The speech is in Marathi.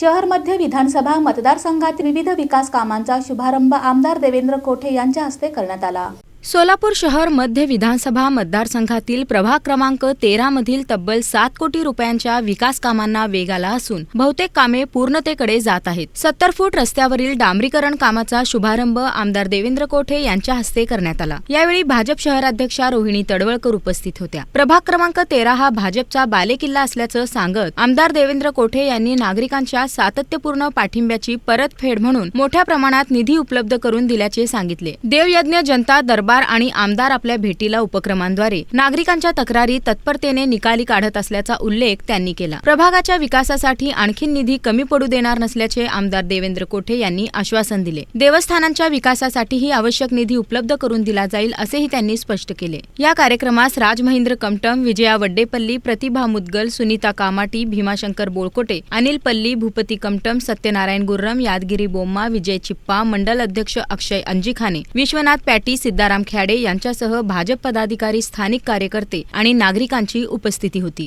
शहर मध्य विधानसभा मतदारसंघात विविध विकास कामांचा शुभारंभ आमदार देवेंद्र कोठे यांच्या हस्ते करण्यात आला. सोलापूर शहर मध्य विधानसभा मतदारसंघातील प्रभाग क्रमांक तेरा मधील तब्बल सात कोटी रुपयांच्या विकास कामांना वेग आला असून बहुतेक कामे पूर्णतेकडे जात आहेत. सत्तर फूट रस्त्यावरील डांबरीकरण कामाचा शुभारंभ आमदार देवेंद्र कोठे यांच्या हस्ते करण्यात आला. यावेळी भाजप शहराध्यक्षा रोहिणी तडवळकर उपस्थित होत्या. प्रभाग क्रमांक तेरा हा भाजपचा बालेकिल्ला असल्याचं सांगत आमदार देवेंद्र कोठे यांनी नागरिकांच्या सातत्यपूर्ण पाठिंब्याची परतफेड म्हणून मोठ्या प्रमाणात निधी उपलब्ध करून दिल्याचे सांगितले. देवयज्ञ जनता दरबार आणि आमदार आपल्या भेटीला उपक्रमांद्वारे नागरिकांच्या तक्रारी तत्परतेने निकाली काढत असल्याचा उल्लेख त्यांनी केला. प्रभागाच्या विकासासाठी आणखी निधी कमी पडू देणार नसल्याचे आमदार देवेंद्र कोठे यांनी आश्वासन दिले. देवस्थानांच्या विकासासाठीही आवश्यक निधी उपलब्ध करून दिला जाईल असेही त्यांनी स्पष्ट केले. या कार्यक्रमास राज महेंद्र कमटम विजया वड्डेपल्ली प्रतिभा मुदगल सुनीता कामाटी भीमाशंकर बोळकोटे अनिल पल्ली भूपती कमटम सत्यनारायण गुर्रम यादगिरी बोम्मा विजय चिप्पा मंडल अध्यक्ष अक्षय अंजिखाने विश्वनाथ पॅटी सिद्धाराम ख्याडे यांच्यासह भाजप पदाधिकारी स्थानिक कार्यकर्ते आणि नागरिकांची उपस्थिती होती.